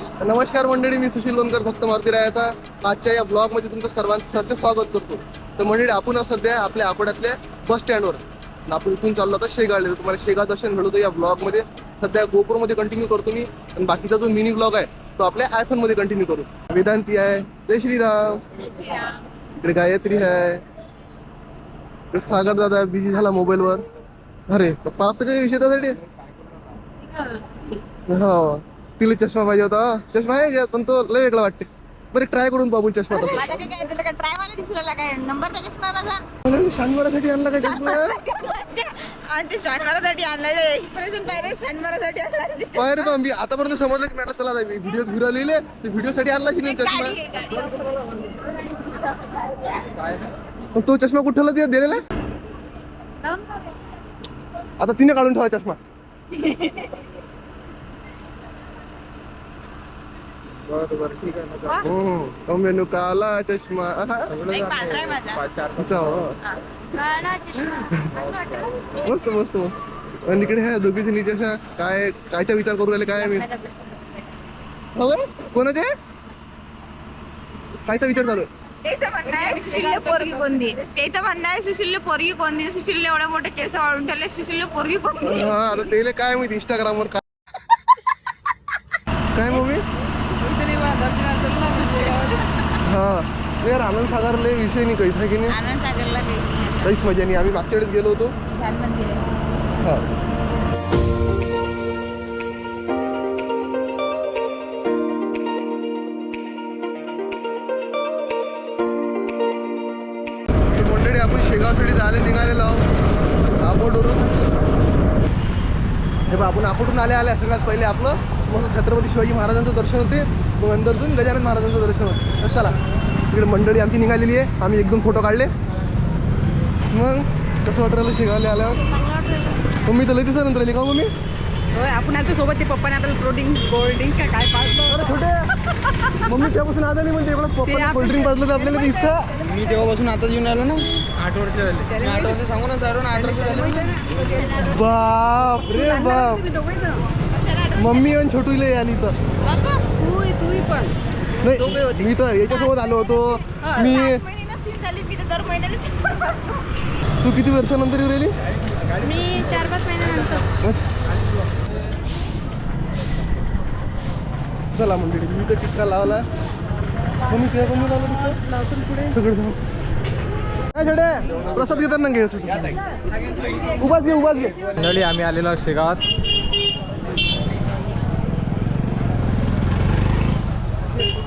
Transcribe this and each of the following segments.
नमस्कार मंडळी मी सुशील लोणकर फक्त मारुती रायाचा. आजच्या या ब्लॉगमध्ये तुमचं सर्वांचं सरचे स्वागत करतो. तर मंडळी आपण सध्या आपल्या आकोड्यातल्या बस स्टँडवर आणि आपण इथून चाललो आता शेगावला. तुम्हाला शेगाव दर्शन घडवतो या ब्लॉगमध्ये. सध्या गोपूरमध्ये कंटिन्यू करतो मी. आणि बाकीचा जो मिनी ब्लॉग आहे तो आपल्या आयफोनमध्ये कंटिन्यू करू. वेदांती आहे. जय श्रीराम. इकडे गायत्री आहे. इकडे सागर दादा बिझी झाला मोबाईल वर. अरे पप्पा आता काही विषय त्यासाठी? हो. तिला चष्मा पाहिजे होता. चष्मा आहे पण तो लय वेगळा वाटते बरं ट्राय करून पाहू चष्मा तसा. माझा काय काय तुला काय ट्राय वाला दिसू लागला काय? नंबर त्याच्या चष्मा माझा. मला शानवारासाठी आणला काय चष्मा? शानमारासाठी आणलाय ते. आणि ते शानमारासाठी आणलाय एक्सप्रेशन पाहिजे शानमारासाठी आणलाय ते. पाय रे बा मी आतापर्यंत समजलं की मला चला व्हिडिओ व्हिडिओ लिहिले ते व्हिडिओ साठी आणला की नाही चष्मा? तो चष्मा कुठला ते दिलेला? आता तिने काढून ठेवा चष्मा. बरं बरं ठीक आहे हो मेनू काला चष्मा. एक पांढरा आहे माझा अच्छा, हो. मस्त मस्त मस्त. आणि इकडे ह्या दोघी जणीच्या अशा काय कायचा विचार करू राहिले काय मी हो काय? कोणाचे? कायचा विचार चालू आहे? त्याचं म्हणणं आहे पोरगी कोणती? त्याचं म्हणणं आहे सुशीलला पोरगी कोणती? सुशीलला एवढे मोठे केस वाढून ठेवले सुशीलला पोरगी कोणती? हा आता तेले काय माहिती इंस्टाग्राम वर काय काय मम्मी हा नाही यार आनंद सागर लय विषय नाही काहीच आहे की नाही? आनंद सागरला काही नाही काहीच मजा नाही. आम्ही मागच्या वेळेस गेलो होतो. छान मंदिर आहे हा. मंडळी आपण शेगावसाठी जायला निघालेलो आहोत. आपोटवरून हे बघ आपण आपोटून आले आले सगळ्यात पहिले आपलं मग छत्रपती शिवाजी महाराजांचं दर्शन होते. मग नंतरतून गजानन महाराजांचं दर्शन होते. तर चला. इकडे मंडळी आमची निघालेली आहे. आम्ही एक दोन फोटो काढले. मग कसं वाटतं राहिलं शेगावला आल्यावर? मम्मी तर लई दिवसानंतर आली का हो मम्मी? आपण आलतो सोबत ते पप्पाने आपल्याला प्रोटीन कोल्ड्रिंक का काय पाजलं अरे छोटे मम्मी त्यापासून आता नाही म्हणते. एवढं पप्पा कोल्ड्रिंक पाजलं तर आपल्याला ती इच्छा मी तेव्हापासून आता येऊन आलो ना. आठ वर्ष झाले. आठ वर्ष सांगू ना सर आठ वर्ष झाले. बाप रे बाप. मम्मी आणि छोटूला आली तर तू तू पण. नाही मी तर याच्यासोबत आलो होतो. मी महिने नसतील झाली मी तर दर महिन्याला चक्कर मारतो. तू किती वर्षानंतर येऊ राहिली? मी चार पाच महिन्यानंतर. अच्छा. चला मंडळी मी तर टिक्का लावला. मम्मी तुझ्या मम्मी लावला टिक्का लावतो पुढे. सगळं जाऊ. काय प्रसाद घेताना घे उभाच घे उभाच घे. मंडळी आम्ही आलेलो आहोत शेगावात.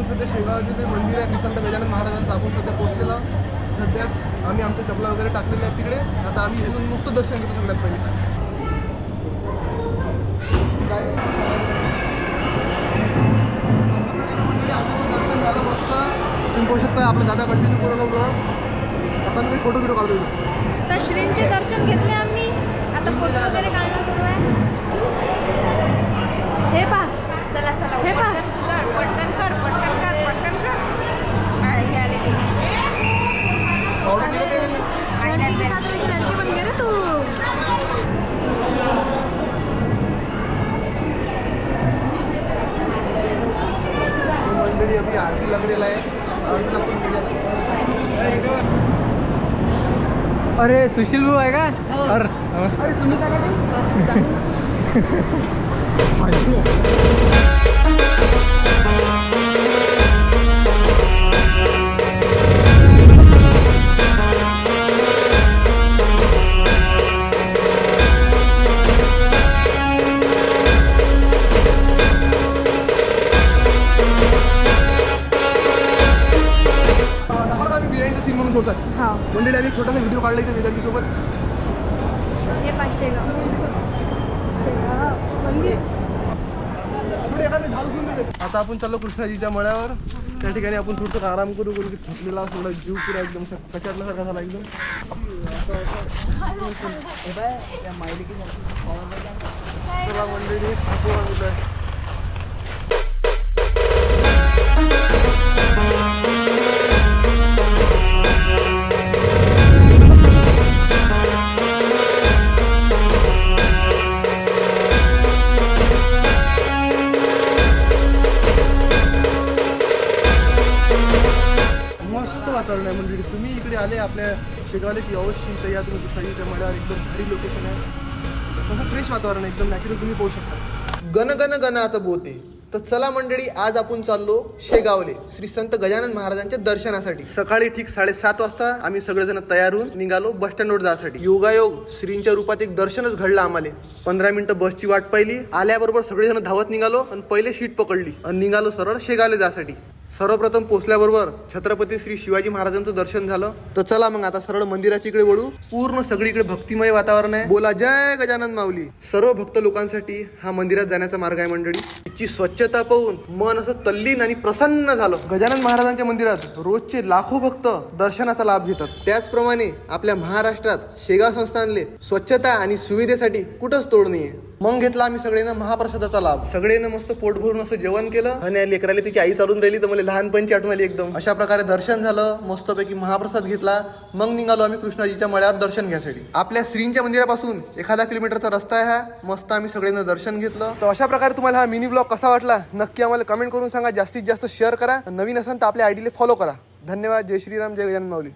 आपण सध्या शेगावचे जे मंदिर आहे संत गजानन महाराजांचं आपण सध्या पोहोचलेलो सध्याच आम्ही आमच्या चपला वगैरे टाकलेल्या आहेत तिकडे. आता आम्ही इथून मुक्त दर्शन घेतो सगळ्यात पहिले. मंडळी, दर्शन झालं मस्त तुम्ही पाहू शकता आपला दादा कंटिन्यू करून आता मी फोटो बिटो काढतो तर श्रींचे दर्शन घेतले आम्ही आता फोटो वगैरे काढणं सुरू आहे हे पा चला चला हे पहा. पटकन कर पटकन कर पटकन कर हा, ही आलेली. काढून घे ते. आणि नंतर- लडकी बन गे रे तू मंडळी अभी आरती लागलेला आहे आरतीला पण गेलेला आहे. अरे सुशील भाऊ आहे का? अरे अरे तुम्ही काय सोडतात. हा. मंडळी आम्ही छोटासा व्हिडिओ काढला इथे वेदांती सोबत. हे पाचशे गाव शेगाव मंदिर पुढे आता आपण चाललो कृष्णाजीच्या मळ्यावर. त्या ठिकाणी आपण थोडंसं आराम करू करू की थकलेला थोडा जीव पुरा एकदम असा कचाटल्यासारखा झाला एकदम. चला मंडळी आहे. आले आपल्या शेगावले की अवश्य इथं या तुम्ही कृष्णाजीच्या मळ्यावर एकदम भारी लोकेशन आहे. तसं फ्रेश वातावरण आहे एकदम नॅचरल तुम्ही पाहू शकता. गण गण गण आता बोते तर चला मंडळी आज आपण चाललो शेगावले. श्री संत गजानन महाराजांच्या दर्शनासाठी. सकाळी ठीक साडेसात वाजता आम्ही सगळेजण तयार होऊन निघालो बस स्टँडवर जायसाठी योगायोग श्रींच्या रूपात एक दर्शनच घडलं आम्हाला. पंधरा मिनिटं बसची वाट पाहिली. आल्याबरोबर सगळेजण धावत निघालो आणि पहिले सीट पकडली. आणि निघालो सरळ शेगावले जासाठी सर्वप्रथम पोहोचल्याबरोबर छत्रपती श्री शिवाजी महाराजांचं दर्शन झालं. तर चला मग आता सरळ मंदिराच्या इकडे वळू. पूर्ण सगळीकडे भक्तिमय वातावरण आहे. बोला जय गजानन माऊली. सर्व भक्त लोकांसाठी हा मंदिरात जाण्याचा मार्ग आहे मंडळी. तिची स्वच्छता पाहून मन असं तल्लीन आणि प्रसन्न झालं. गजानन महाराजांच्या मंदिरात रोजचे लाखो भक्त दर्शनाचा लाभ घेतात. त्याचप्रमाणे आपल्या महाराष्ट्रात शेगाव संस्थानले स्वच्छता आणि सुविधेसाठी कुठंच तोड नाहीये. मग घेतला आम्ही सगळ्यांना महाप्रसादाचा लाभ. सगळ्यांना मस्त पोट भरून असं जेवण केलं. आणि लेकराला तिची आई चालून राहिली तर मला लहानपणची आठवण आली एकदम. अशा प्रकारे दर्शन झालं मस्तपैकी महाप्रसाद घेतला. मग निघालो आम्ही कृष्णाजीच्या मळ्यावर दर्शन घ्यासाठी. आपल्या श्रींच्या मंदिरापासून एखादा किलोमीटरचा रस्ता आहे हा. मस्त आम्ही सगळ्यांना दर्शन घेतलं. तर अशा प्रकारे तुम्हाला हा मिनी ब्लॉग कसा वाटला? नक्की आम्हाला कमेंट करून सांगा. जास्तीत जास्त शेअर करा. नवीन असाल तर आपल्या आयडीला फॉलो करा. धन्यवाद. जय श्रीराम. जय गजानन माऊली